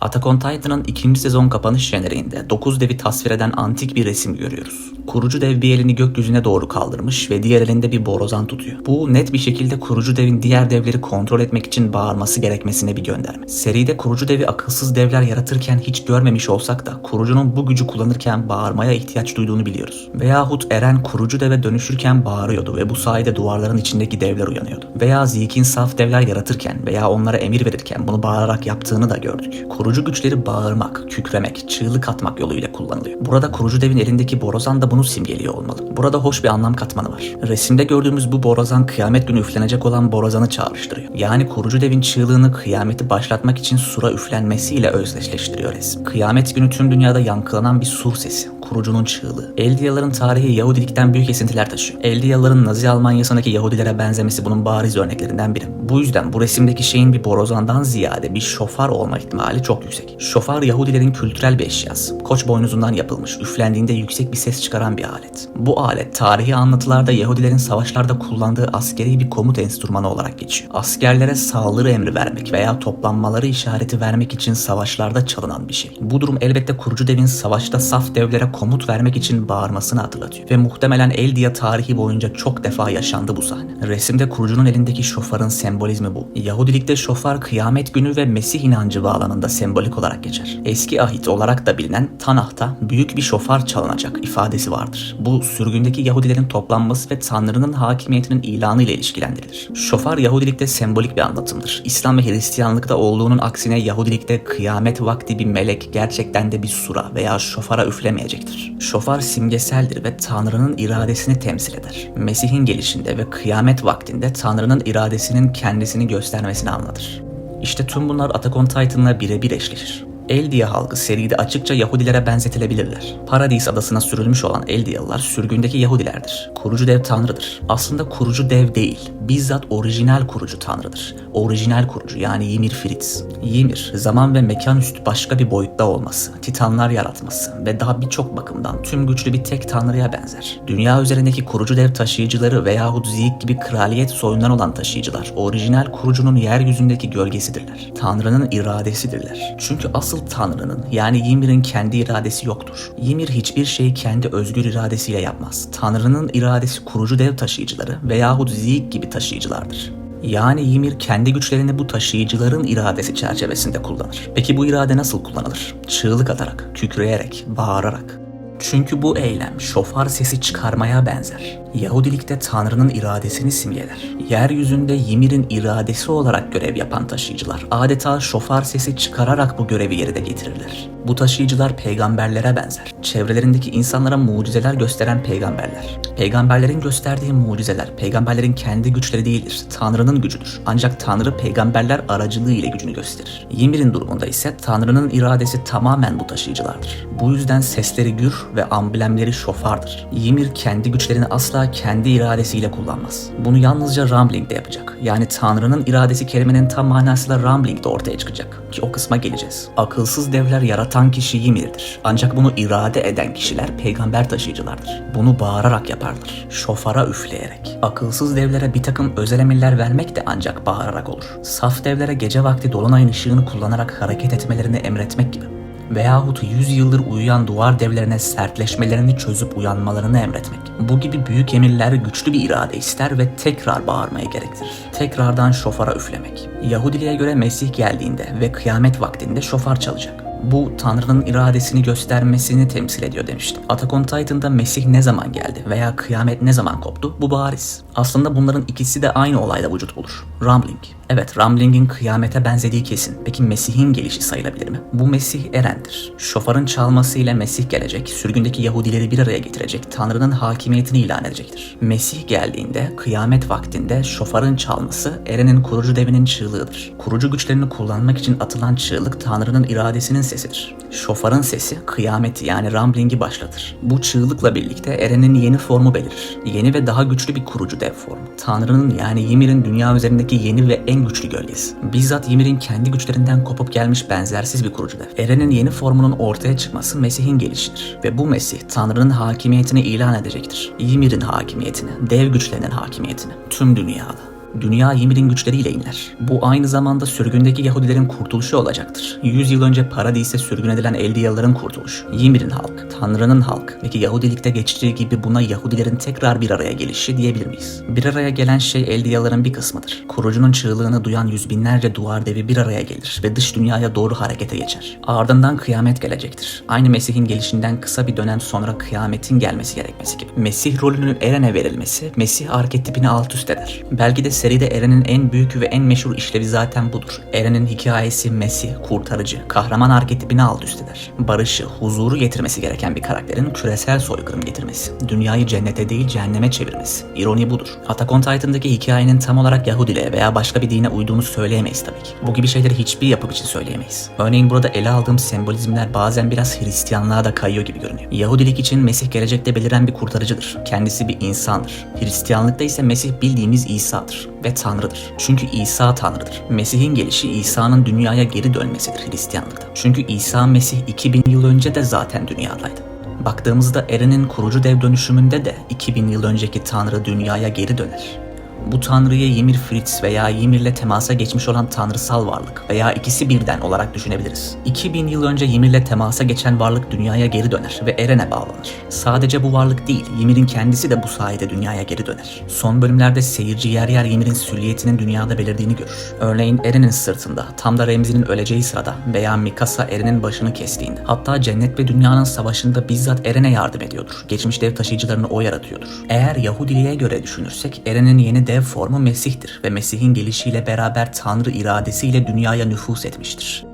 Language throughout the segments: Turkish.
Attack on Titan'ın ikinci sezon kapanış jeneriğinde 9 devi tasvir eden antik bir resim görüyoruz. Kurucu dev bir elini gökyüzüne doğru kaldırmış ve diğer elinde bir borazan tutuyor. Bu net bir şekilde kurucu devin diğer devleri kontrol etmek için bağırması gerekmesine bir gönderme. Seride kurucu devi akılsız devler yaratırken hiç görmemiş olsak da kurucunun bu gücü kullanırken bağırmaya ihtiyaç duyduğunu biliyoruz. Veyahut Eren kurucu deve dönüşürken bağırıyordu ve bu sayede duvarların içindeki devler uyanıyordu. Veya Zeke'in saf devler yaratırken veya onlara emir verirken bunu bağırarak yaptığını da gördük. Kurucu güçleri bağırmak, kükremek, çığlık atmak yoluyla kullanılıyor. Burada kurucu devin elindeki borazan da bunu simgeliyor olmalı. Burada hoş bir anlam katmanı var. Resimde gördüğümüz bu borazan kıyamet günü üflenecek olan borazanı çağrıştırıyor. Yani kurucu devin çığlığını kıyameti başlatmak için sura üflenmesiyle özdeşleştiriyor resim. Kıyamet günü tüm dünyada yankılanan bir sur sesi kurucunun çığlığı. Eldiyaların tarihi Yahudilikten büyük esintiler taşıyor. Eldiyaların Nazi Almanyası'ndaki Yahudilere benzemesi bunun bariz örneklerinden biri. Bu yüzden bu resimdeki şeyin bir borazandan ziyade bir şofar olma ihtimali çok yüksek. Şofar Yahudilerin kültürel bir eşyası. Koç boynuzundan yapılmış, üflendiğinde yüksek bir ses çıkaran bir alet. Bu alet tarihi anlatılarda Yahudilerin savaşlarda kullandığı askeri bir komut enstrümanı olarak geçiyor. Askerlere saldırı emri vermek veya toplanmaları işareti vermek için savaşlarda çalınan bir şey. Bu durum elbette kurucu devin savaşta saf devlere komut vermek için bağırmasını hatırlatıyor. Ve muhtemelen Eldia tarihi boyunca çok defa yaşandı bu sahne. Resimde kurucunun elindeki şofarın sembolizmi bu. Yahudilikte şofar kıyamet günü ve Mesih inancı bağlamında sembolik olarak geçer. Eski ahit olarak da bilinen Tanah'ta büyük bir şofar çalınacak ifadesi vardır. Bu sürgündeki Yahudilerin toplanması ve Tanrı'nın hakimiyetinin ilanı ile ilişkilendirilir. Şofar Yahudilikte sembolik bir anlatımdır. İslam ve Hristiyanlıkta olduğunun aksine Yahudilikte kıyamet vakti bir melek gerçekten de bir sura veya şofara üflemeyecektir. Şofar simgeseldir ve Tanrı'nın iradesini temsil eder. Mesih'in gelişinde ve kıyamet vaktinde Tanrı'nın iradesinin kendisini göstermesini anlatır. İşte tüm bunlar Attack on Titan'la birebir eşleşir. Eldia halkı seride açıkça Yahudilere benzetilebilirler. Paradis adasına sürülmüş olan Eldiyalılar sürgündeki Yahudilerdir. Kurucu dev tanrıdır. Aslında kurucu dev değil, bizzat orijinal kurucu tanrıdır. Orijinal kurucu yani Ymir Fritz. Ymir, zaman ve mekan üstü başka bir boyutta olması, titanlar yaratması ve daha birçok bakımdan tüm güçlü bir tek tanrıya benzer. Dünya üzerindeki kurucu dev taşıyıcıları veyahut Zeek gibi kraliyet soyundan olan taşıyıcılar, orijinal kurucunun yeryüzündeki gölgesidirler. Tanrının iradesidirler. Çünkü asıl Tanrı'nın yani Ymir'in kendi iradesi yoktur. Ymir hiçbir şeyi kendi özgür iradesiyle yapmaz. Tanrı'nın iradesi kurucu dev taşıyıcıları veyahut Zeek gibi taşıyıcılardır. Yani Ymir kendi güçlerini bu taşıyıcıların iradesi çerçevesinde kullanır. Peki bu irade nasıl kullanılır? Çığlık atarak, kükreyerek, bağırarak. Çünkü bu eylem şofar sesi çıkarmaya benzer. Yahudilikte Tanrı'nın iradesini simgeler. Yeryüzünde Ymir'in iradesi olarak görev yapan taşıyıcılar adeta şofar sesi çıkararak bu görevi yerine getirirler. Bu taşıyıcılar peygamberlere benzer. Çevrelerindeki insanlara mucizeler gösteren peygamberler. Peygamberlerin gösterdiği mucizeler, peygamberlerin kendi güçleri değildir. Tanrı'nın gücüdür. Ancak Tanrı peygamberler aracılığı ile gücünü gösterir. Ymir'in durumunda ise Tanrı'nın iradesi tamamen bu taşıyıcılardır. Bu yüzden sesleri gür ve amblemleri şofardır. Ymir kendi güçlerini asla kendi iradesiyle kullanmaz. Bunu yalnızca Rumbling'de yapacak. Yani Tanrı'nın iradesi kelimenin tam manasıyla Rumbling'de ortaya çıkacak. Ki o kısma geleceğiz. Akılsız devler yaratan kişi Ymir'dir. Ancak bunu irade eden kişiler peygamber taşıyıcılardır. Bunu bağırarak yaparlar. Şofara üfleyerek. Akılsız devlere bir takım özel emirler vermek de ancak bağırarak olur. Saf devlere gece vakti dolunayın ışığını kullanarak hareket etmelerini emretmek gibi veyahut 100 yıldır uyuyan duvar devlerine sertleşmelerini çözüp uyanmalarını emretmek. Bu gibi büyük emirler güçlü bir irade ister ve tekrar bağırmayı gerektirir. Tekrardan şofara üflemek. Yahudiliğe göre Mesih geldiğinde ve kıyamet vaktinde şofar çalacak. Bu Tanrı'nın iradesini göstermesini temsil ediyor demiştim. Attack on Titan'da Mesih ne zaman geldi veya kıyamet ne zaman koptu bu bariz. Aslında bunların ikisi de aynı olayda vücut bulur. Rumbling. Evet Rumbling'in kıyamete benzediği kesin. Peki Mesih'in gelişi sayılabilir mi? Bu Mesih Eren'dir. Şofarın çalması ile Mesih gelecek, sürgündeki Yahudileri bir araya getirecek, Tanrı'nın hakimiyetini ilan edecektir. Mesih geldiğinde kıyamet vaktinde şofarın çalması Eren'in kurucu devinin çığlığıdır. Kurucu güçlerini kullanmak için atılan çığlık Tanrı'nın iradesinin sesidir. Şofarın sesi kıyameti yani Rumbling'i başlatır. Bu çığlıkla birlikte Eren'in yeni formu belirir. Yeni ve daha güçlü bir kurucu dev formu. Tanrı'nın yani Ymir'in dünya üzerindeki yeni ve en güçlü gölgesi. Bizzat Ymir'in kendi güçlerinden kopup gelmiş benzersiz bir kurucu dev. Eren'in yeni formunun ortaya çıkması Mesih'in gelişidir. Ve bu Mesih Tanrı'nın hakimiyetini ilan edecektir. Ymir'in hakimiyetini, dev güçlerinin hakimiyetini tüm dünyada. Dünya Ymir'in güçleriyle inler. Bu aynı zamanda sürgündeki Yahudilerin kurtuluşu olacaktır. 100 yıl önce Paradis'e sürgün edilen Eldiyalıların kurtuluşu. Ymir'in halk, Tanrı'nın halk. Peki Yahudilikte geçtiği gibi buna Yahudilerin tekrar bir araya gelişi diyebilir miyiz? Bir araya gelen şey Eldiyalıların bir kısmıdır. Kurucunun çığlığını duyan yüz binlerce duvar devi bir araya gelir ve dış dünyaya doğru harekete geçer. Ardından kıyamet gelecektir. Aynı Mesih'in gelişinden kısa bir dönem sonra kıyametin gelmesi gerekmesi gibi. Mesih rolünün Eren'e verilmesi, Mesih arketipini alt üst eder. Belki de seride Eren'in en büyük ve en meşhur işlevi zaten budur. Eren'in hikayesi Mesih, kurtarıcı, kahraman arketipini alt üst eder. Barışı, huzuru getirmesi gereken bir karakterin küresel soykırım getirmesi. Dünyayı cennete değil cehenneme çevirmesi. İroni budur. Attack on Titan'daki hikayenin tam olarak Yahudiliğe veya başka bir dine uyduğunu söyleyemeyiz tabii ki. Bu gibi şeyleri hiçbir yapım için söyleyemeyiz. Örneğin burada ele aldığım sembolizmler bazen biraz Hristiyanlığa da kayıyor gibi görünüyor. Yahudilik için Mesih gelecekte beliren bir kurtarıcıdır. Kendisi bir insandır. Hristiyanlıkta ise Mesih bildiğimiz İsa'dır ve Tanrı'dır. Çünkü İsa Tanrı'dır. Mesih'in gelişi İsa'nın dünyaya geri dönmesidir Hristiyanlıkta. Çünkü İsa Mesih 2000 yıl önce de zaten dünyadaydı. Baktığımızda Eren'in kurucu dev dönüşümünde de 2000 yıl önceki Tanrı dünyaya geri döner. Bu tanrıyı Ymir Fritz veya Ymir'le temasa geçmiş olan tanrısal varlık veya ikisi birden olarak düşünebiliriz. 2000 yıl önce Ymir'le temasa geçen varlık dünyaya geri döner ve Eren'e bağlanır. Sadece bu varlık değil, Ymir'in kendisi de bu sayede dünyaya geri döner. Son bölümlerde seyirci yer yer Ymir'in süliyetinin dünyada belirdiğini görür. Örneğin Eren'in sırtında, tam da Remzi'nin öleceği sırada veya Mikasa Eren'in başını kestiğinde. Hatta cennet ve dünyanın savaşında bizzat Eren'e yardım ediyordur. Geçmiş dev taşıyıcılarını o yaratıyordur. Eğer Yahudiliğe göre düşünürsek Eren'in yeni dev formu Mesih'tir ve Mesih'in gelişiyle beraber Tanrı iradesiyle dünyaya nüfus etmiştir.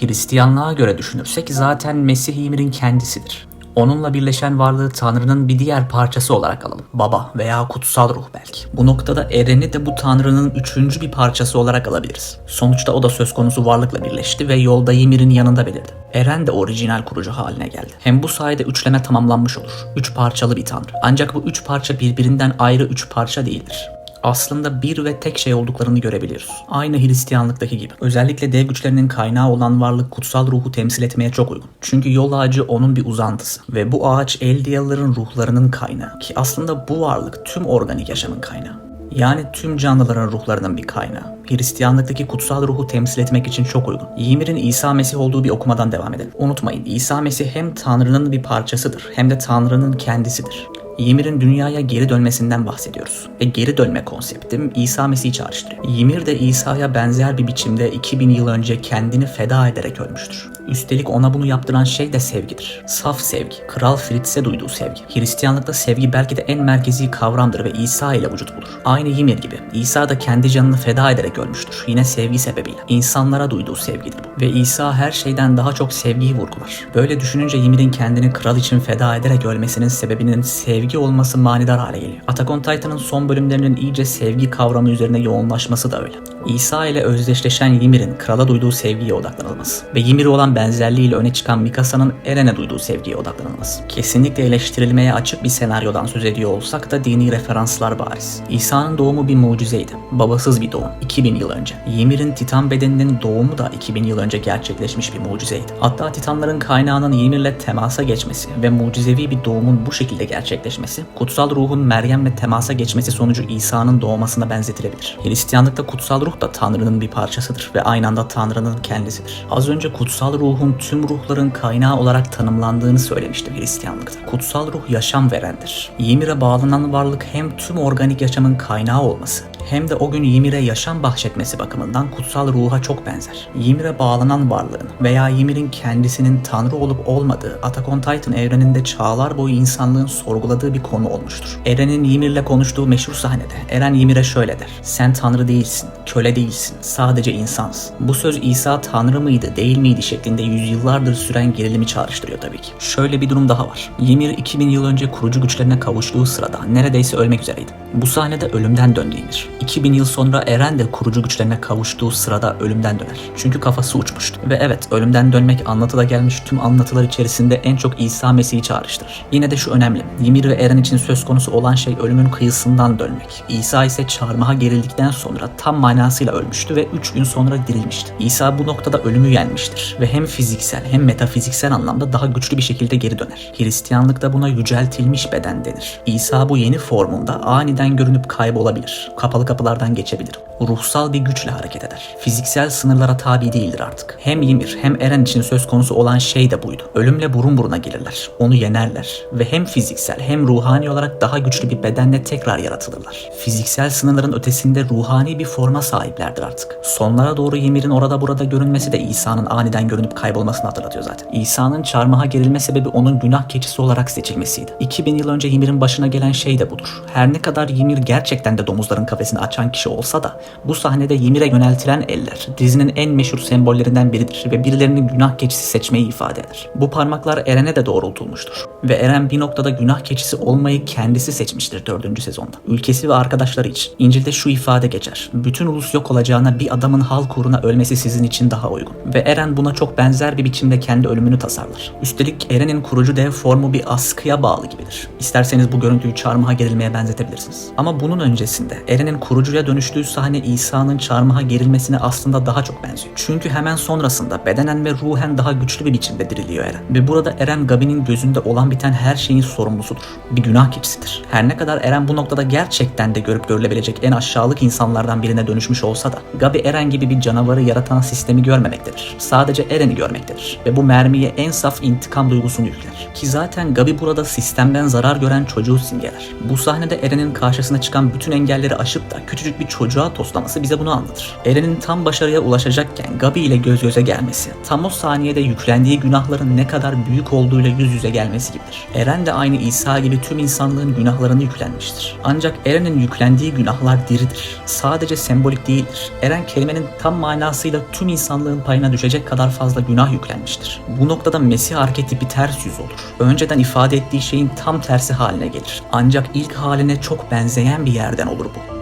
Hristiyanlığa göre düşünürsek zaten Mesih İmir'in kendisidir. Onunla birleşen varlığı Tanrı'nın bir diğer parçası olarak alalım. Baba veya kutsal ruh belki. Bu noktada Eren'i de bu Tanrı'nın üçüncü bir parçası olarak alabiliriz. Sonuçta o da söz konusu varlıkla birleşti ve yolda Ymir'in yanında belirdi. Eren de orijinal kurucu haline geldi. Hem bu sayede üçleme tamamlanmış olur. Üç parçalı bir tanrı. Ancak bu üç parça birbirinden ayrı üç parça değildir aslında bir ve tek şey olduklarını görebiliyoruz. Aynı Hristiyanlıktaki gibi. Özellikle dev güçlerinin kaynağı olan varlık kutsal ruhu temsil etmeye çok uygun. Çünkü yol ağacı onun bir uzantısı ve bu ağaç Eldiyalıların ruhlarının kaynağı ki aslında bu varlık tüm organik yaşamın kaynağı. Yani tüm canlıların ruhlarının bir kaynağı. Hristiyanlıktaki kutsal ruhu temsil etmek için çok uygun. Ymir'in İsa Mesih olduğu bir okumadan devam edelim. Unutmayın İsa Mesih hem Tanrı'nın bir parçasıdır hem de Tanrı'nın kendisidir. Ymir'in dünyaya geri dönmesinden bahsediyoruz. Ve geri dönme konseptim İsa Mesih'i çağrıştırıyor. Ymir de İsa'ya benzer bir biçimde 2000 yıl önce kendini feda ederek ölmüştür. Üstelik ona bunu yaptıran şey de sevgidir. Saf sevgi. Kral Fritz'e duyduğu sevgi. Hristiyanlıkta sevgi belki de en merkezi kavramdır ve İsa ile vücut bulur. Aynı Ymir gibi. İsa da kendi canını feda ederek ölmüştür. Yine sevgi sebebiyle. İnsanlara duyduğu sevgidir bu. Ve İsa her şeyden daha çok sevgiyi vurgular. Böyle düşününce Ymir'in kendini kral için feda ederek ölmesinin sebebinin sevgi olması manidar hale geliyor. Attack on Titan'ın son bölümlerinin iyice sevgi kavramı üzerine yoğunlaşması da öyle. İsa ile özdeşleşen Ymir'in krala duyduğu sevgiye odaklanılması ve Ymir'e olan benzerliğiyle öne çıkan Mikasa'nın Eren'e duyduğu sevgiye odaklanılması. Kesinlikle eleştirilmeye açık bir senaryodan söz ediyor olsak da dini referanslar bariz. İsa'nın doğumu bir mucizeydi. Babasız bir doğum. 2000 yıl önce. Ymir'in Titan bedeninin doğumu da 2000 yıl önce gerçekleşmiş bir mucizeydi. Hatta Titanların kaynağının Ymir'le temasa geçmesi ve mucizevi bir doğumun bu şekilde gerçekleşmesi, kutsal ruhun Meryem'le temasa geçmesi sonucu İsa'nın doğmasına benzetilebilir. Hristiyanlıkta kutsal ruh da Tanrı'nın bir parçasıdır ve aynı anda Tanrı'nın kendisidir. Az önce kutsal ruhun tüm ruhların kaynağı olarak tanımlandığını söylemiştim Hristiyanlıkta. Kutsal ruh yaşam verendir. Ymir'e bağlanan varlık hem tüm organik yaşamın kaynağı olması hem de o gün Ymir'e yaşam bahşetmesi bakımından kutsal ruha çok benzer. Ymir'e bağlanan varlığın veya Ymir'in kendisinin tanrı olup olmadığı Attack on Titan evreninde çağlar boyu insanlığın sorguladığı bir konu olmuştur. Eren'in Ymir'le konuştuğu meşhur sahnede Eren Ymir'e şöyle der. Sen tanrı değilsin, köle değilsin, sadece insansın. Bu söz İsa tanrı mıydı, değil miydi şeklinde yüzyıllardır süren gerilimi çağrıştırıyor tabii ki. Şöyle bir durum daha var. Ymir 2000 yıl önce kurucu güçlerine kavuştuğu sırada neredeyse ölmek üzereydi. Bu sahnede ölümden döndü Ymir. 2000 yıl sonra Eren de kurucu güçlerine kavuştuğu sırada ölümden döner. Çünkü kafası uçmuştu. Ve evet ölümden dönmek anlatıda gelmiş tüm anlatılar içerisinde en çok İsa Mesih'i çağrıştırır. Yine de şu önemli. Ymir ve Eren için söz konusu olan şey ölümün kıyısından dönmek. İsa ise çarmıha gerildikten sonra tam manasıyla ölmüştü ve 3 gün sonra dirilmişti. İsa bu noktada ölümü yenmiştir ve hem fiziksel hem metafiziksel anlamda daha güçlü bir şekilde geri döner. Hristiyanlıkta buna yüceltilmiş beden denir. İsa bu yeni formunda aniden aniden görünüp kaybolabilir. Kapalı kapılardan geçebilir. Ruhsal bir güçle hareket eder. Fiziksel sınırlara tabi değildir artık. Hem Ymir hem Eren için söz konusu olan şey de buydu. Ölümle burun buruna gelirler. Onu yenerler. Ve hem fiziksel hem ruhani olarak daha güçlü bir bedenle tekrar yaratılırlar. Fiziksel sınırların ötesinde ruhani bir forma sahiplerdir artık. Sonlara doğru Ymir'in orada burada görünmesi de İsa'nın aniden görünüp kaybolmasını hatırlatıyor zaten. İsa'nın çarmıha gerilme sebebi onun günah keçisi olarak seçilmesiydi. 2000 yıl önce Ymir'in başına gelen şey de budur. Her ne kadar Ymir gerçekten de domuzların kafesini açan kişi olsa da bu sahnede Ymir'e yöneltilen eller dizinin en meşhur sembollerinden biridir ve birilerinin günah keçisi seçmeyi ifade eder. Bu parmaklar Eren'e de doğrultulmuştur. Ve Eren bir noktada günah keçisi olmayı kendisi seçmiştir 4. sezonda. Ülkesi ve arkadaşları için. İncil'de şu ifade geçer. Bütün ulus yok olacağına bir adamın halk uğruna ölmesi sizin için daha uygun. Ve Eren buna çok benzer bir biçimde kendi ölümünü tasarlar. Üstelik Eren'in kurucu dev formu bir askıya bağlı gibidir. İsterseniz bu görüntüyü çarmıha gerilmeye benzetebilirsiniz. Ama bunun öncesinde Eren'in kurucuya dönüştüğü sahne İsa'nın çarmıha gerilmesine aslında daha çok benziyor. Çünkü hemen sonrasında bedenen ve ruhen daha güçlü bir biçimde diriliyor Eren. Ve burada Eren Gabi'nin gözünde olan biten her şeyin sorumlusudur. Bir günah keçisidir. Her ne kadar Eren bu noktada gerçekten de görüp görülebilecek en aşağılık insanlardan birine dönüşmüş olsa da Gabi Eren gibi bir canavarı yaratan sistemi görmemektedir. Sadece Eren'i görmektedir. Ve bu mermiye en saf intikam duygusunu yükler. Ki zaten Gabi burada sistemden zarar gören çocuğu simgeler. Bu sahnede Eren'in karşısına çıkan bütün engelleri aşıp da küçücük bir çocuğa toslaması bize bunu anlatır. Eren'in tam başarıya ulaşacakken Gabi ile göz göze gelmesi, tam o saniyede yüklendiği günahların ne kadar büyük olduğuyla yüz yüze gelmesi gibidir. Eren de aynı İsa gibi tüm insanlığın günahlarını yüklenmiştir. Ancak Eren'in yüklendiği günahlar diridir. Sadece sembolik değildir. Eren kelimenin tam manasıyla tüm insanlığın payına düşecek kadar fazla günah yüklenmiştir. Bu noktada Mesih arketipi ters yüz olur. Önceden ifade ettiği şeyin tam tersi haline gelir. Ancak ilk haline çok benzeyen bir yerden olur bu.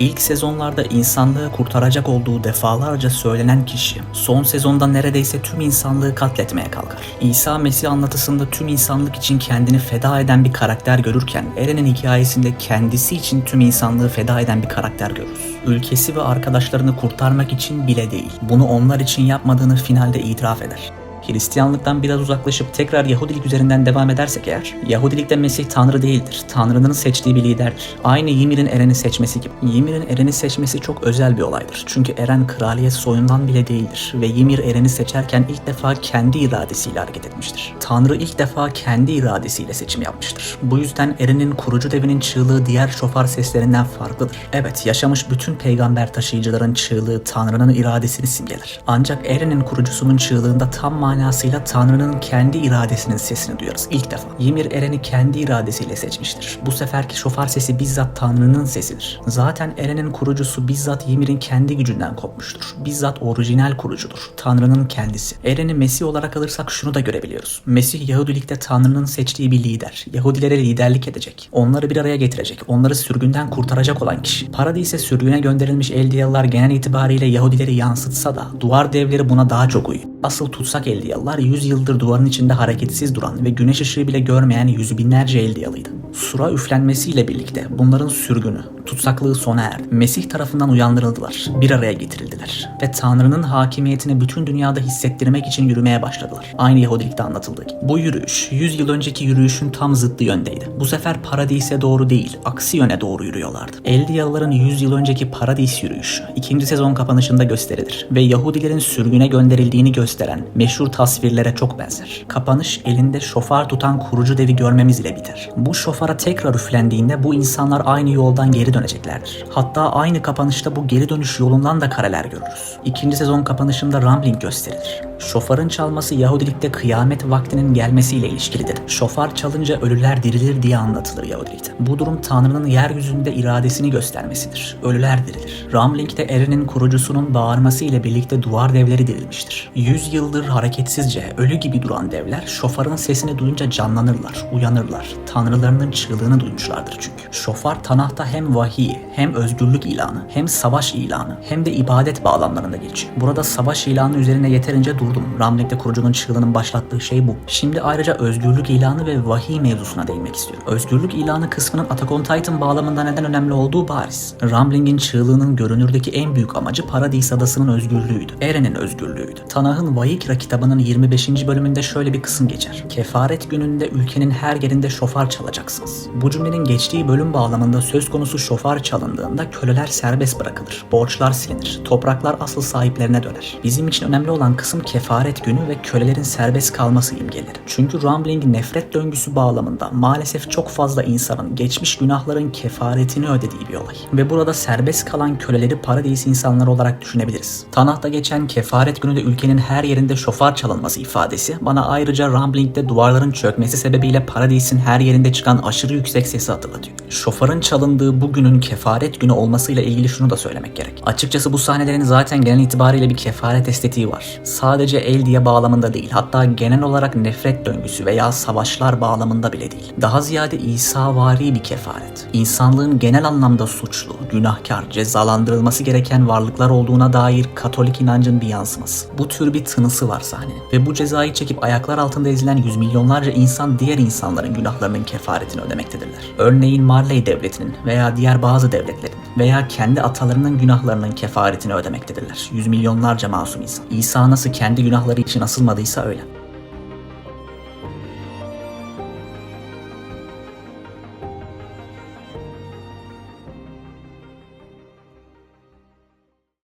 İlk sezonlarda insanlığı kurtaracak olduğu defalarca söylenen kişi, son sezonda neredeyse tüm insanlığı katletmeye kalkar. İsa Mesih anlatısında tüm insanlık için kendini feda eden bir karakter görürken, Eren'in hikayesinde kendisi için tüm insanlığı feda eden bir karakter görürüz. Ülkesi ve arkadaşlarını kurtarmak için bile değil, bunu onlar için yapmadığını finalde itiraf eder. Hristiyanlıktan biraz uzaklaşıp tekrar Yahudilik üzerinden devam edersek eğer, Yahudilikte Mesih Tanrı değildir. Tanrı'nın seçtiği bir liderdir. Aynı Ymir'in Eren'i seçmesi gibi. Ymir'in Eren'i seçmesi çok özel bir olaydır. Çünkü Eren kraliyet soyundan bile değildir ve Ymir Eren'i seçerken ilk defa kendi iradesiyle hareket etmiştir. Tanrı ilk defa kendi iradesiyle seçim yapmıştır. Bu yüzden Eren'in kurucu devinin çığlığı diğer şofar seslerinden farklıdır. Evet, yaşamış bütün peygamber taşıyıcıların çığlığı Tanrı'nın iradesini simgeler. Ancak Eren'in kurucusunun çığlığında tam manasıyla Tanrı'nın kendi iradesinin sesini duyarız ilk defa. Ymir Eren'i kendi iradesiyle seçmiştir. Bu seferki şofar sesi bizzat Tanrı'nın sesidir. Zaten Eren'in kurucusu bizzat Ymir'in kendi gücünden kopmuştur. Bizzat orijinal kurucudur. Tanrı'nın kendisi. Eren'i Mesih olarak alırsak şunu da görebiliyoruz. Mesih Yahudilikte Tanrı'nın seçtiği bir lider. Yahudilere liderlik edecek. Onları bir araya getirecek. Onları sürgünden kurtaracak olan kişi. Paradise sürgüne gönderilmiş Eldiyalılar genel itibariyle Yahudileri yansıtsa da duvar devleri buna daha çok uyuyor. Asıl tutsak Eldiyalılar 100 yıldır duvarın içinde hareketsiz duran ve güneş ışığı bile görmeyen yüzü binlerce Eldiyalıydı. Sura üflenmesiyle birlikte bunların sürgünü, tutsaklığı sona erdi. Mesih tarafından uyandırıldılar, bir araya getirildiler ve Tanrı'nın hakimiyetini bütün dünyada hissettirmek için yürümeye başladılar. Aynı Yahudilikte anlatıldığı gibi. Bu yürüyüş 100 yıl önceki yürüyüşün tam zıttı yöndeydi. Bu sefer paradise doğru değil, aksi yöne doğru yürüyorlardı. Eldiyalıların 100 yıl önceki paradis yürüyüşü ikinci sezon kapanışında gösterilir ve Yahudilerin sürgüne gönderildiğini gösteren meşhur tasvirlere çok benzer. Kapanış elinde şofar tutan kurucu devi görmemiz ile biter. Bu şofara tekrar üflendiğinde bu insanlar aynı yoldan geri döneceklerdir. Hatta aynı kapanışta bu geri dönüş yolundan da kareler görürüz. İkinci sezon kapanışında Rambling gösterilir. Şofarın çalması Yahudilikte kıyamet vaktinin gelmesiyle ilişkilidir. Şofar çalınca ölüler dirilir diye anlatılır Yahudilikte. Bu durum Tanrı'nın yeryüzünde iradesini göstermesidir. Ölüler dirilir. Ramling'de Eren'in kurucusunun bağırması ile birlikte duvar devleri dirilmiştir. Yüz yıldır hareketsizce ölü gibi duran devler şofarın sesini duyunca canlanırlar, uyanırlar. Tanrılarının çığlığını duymuşlardır çünkü. Şofar Tanah'ta hem vahiy, hem özgürlük ilanı, hem savaş ilanı, hem de ibadet bağlamlarında geçiyor. Burada savaş ilanı üzerine yeterince kurdum. Ramling'de kurucunun çığlığının başlattığı şey bu. Şimdi ayrıca özgürlük ilanı ve vahiy mevzusuna değinmek istiyorum. Özgürlük ilanı kısmının Attack on Titan bağlamında neden önemli olduğu bariz. Rambling'in çığlığının görünürdeki en büyük amacı Paradis Adası'nın özgürlüğüydü. Eren'in özgürlüğüydü. Tanah'ın Vayikra kitabının 25. bölümünde şöyle bir kısım geçer. Kefaret gününde ülkenin her yerinde şofar çalacaksınız. Bu cümlenin geçtiği bölüm bağlamında söz konusu şofar çalındığında köleler serbest bırakılır. Borçlar silinir. Topraklar asıl sahiplerine döner. Bizim için önemli olan kısım kefaret günü ve kölelerin serbest kalması imgeleri. Çünkü Rumbling nefret döngüsü bağlamında maalesef çok fazla insanın geçmiş günahların kefaretini ödediği bir olay. Ve burada serbest kalan köleleri paradis insanları olarak düşünebiliriz. Tanah'ta geçen kefaret günü de ülkenin her yerinde şofar çalınması ifadesi bana ayrıca Rumbling'de duvarların çökmesi sebebiyle paradisin her yerinde çıkan aşırı yüksek sesi hatırlatıyor. Şofarın çalındığı bu günün kefaret günü olmasıyla ilgili şunu da söylemek gerek. Açıkçası bu sahnelerin zaten genel itibariyle bir kefaret estetiği var. Sadece el diye bağlamında değil hatta genel olarak nefret döngüsü veya savaşlar bağlamında bile değil. Daha ziyade İsavari bir kefaret. İnsanlığın genel anlamda suçlu, günahkar, cezalandırılması gereken varlıklar olduğuna dair Katolik inancın bir yansıması. Bu tür bir tınısı var sahnenin. Ve bu cezayı çekip ayaklar altında ezilen yüz milyonlarca insan diğer insanların günahlarının kefaretini ödemektedirler. Örneğin Marley devletinin veya diğer bazı devletlerin veya kendi atalarının günahlarının kefaretini ödemektedirler. Yüz milyonlarca masum insan. İsa nasıl kendi günahları için asılmadıysa öyle.